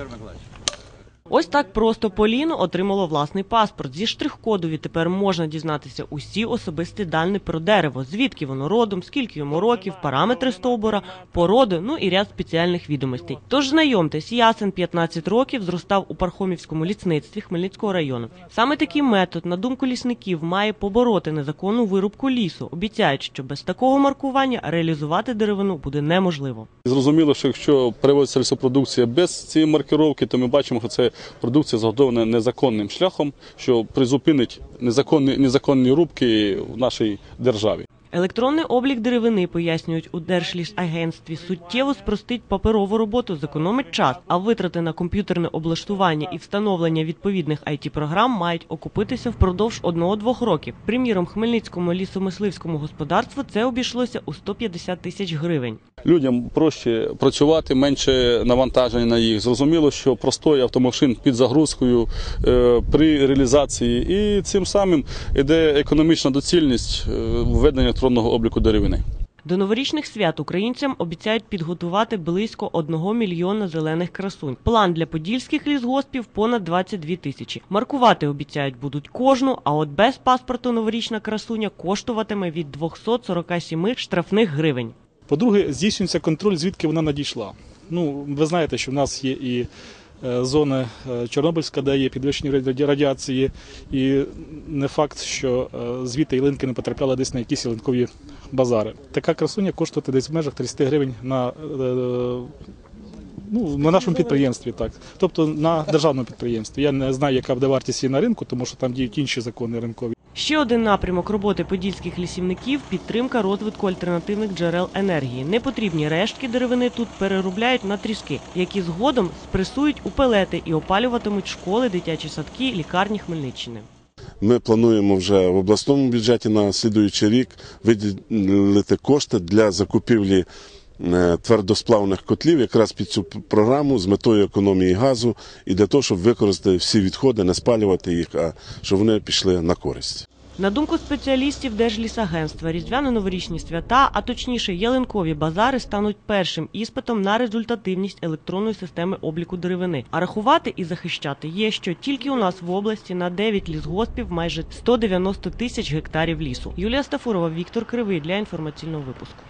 Игорь Николаевич. Ось так просто Поліно отримало власний паспорт. Зі штрих-коду відтепер можна дізнатися усі особисті дані про дерево, звідки воно родом, скільки йому років, параметри стовбура, породи, ну і ряд спеціальних відомостей. Тож знайомтесь, ясен 15 років зростав у Пархомівському лісництві Хмельницького району. Саме такий метод, на думку лісників, має побороти незаконну вирубку лісу. Обіцяють, що без такого маркування реалізувати деревину буде неможливо. Зрозуміло, що якщо переводиться лісопродукція без цієї маркировки, то ми бачимо, що це продукція зготовлена незаконним шляхом, що призупинить незаконні, незаконні рубки в нашій державі. Електронний облік деревини, пояснюють у Держлісагентстві, суттєво спростить паперову роботу, зекономить час, а витрати на комп'ютерне облаштування і встановлення відповідних it програм мають окупитися впродовж одного-двох років. Приміром, Хмельницькому лісомисливському господарству це обійшлося у 150 тисяч гривень. Людям проще працювати, менше навантаження на їх. Зрозуміло, що простой автомашин під загрузкою е, при реалізації, і цим самим іде економічна доцільність е, введення електронного обліку деревини. До новорічних свят українцям обіцяють підготувати близько 1 мільйона зелених красунь. План для подільських лісгоспів понад 22 тисячі. Маркувати обіцяють будуть кожну, а от без паспорту новорічна красуня коштуватиме від 247 штрафних гривень. По-друге, здійснюється контроль, звідки вона надійшла. Ну, ви знаєте, що в нас є і е, зона е, Чорнобильська, де є підвищення радіації, і не факт, що е, звідти ялинки не потрапляли десь на якісь ялинкові базари. Така красуня коштує десь в межах 30 гривень на, ну, на нашому підприємстві, так. Тобто на державному підприємстві. Я не знаю, яка буде вартість її на ринку, тому що там діють інші закони ринкові. Ще один напрямок роботи подільських лісівників підтримка розвитку альтернативних джерел енергії. Непотрібні рештки деревини тут переробляють на тріски, які згодом спресують у пелети і опалюватимуть школи, дитячі садки, лікарні Хмельниччини. Ми плануємо вже в обласному бюджеті на слідуючий рік виділити кошти для закупівлі твердосплавних котлів якраз під цю програму з метою економії газу і для того, щоб використати всі відходи, не спалювати їх, а щоб вони пішли на користь. На думку спеціалістів Держлісагентства, різдвяно-новорічні свята, а точніше ялинкові базари, стануть першим іспитом на результативність електронної системи обліку деревини. А рахувати і захищати є, що тільки у нас в області на 9 лісгоспів майже 190 тисяч гектарів лісу. Юлія Стафурова, Віктор Кривий для інформаційного випуску.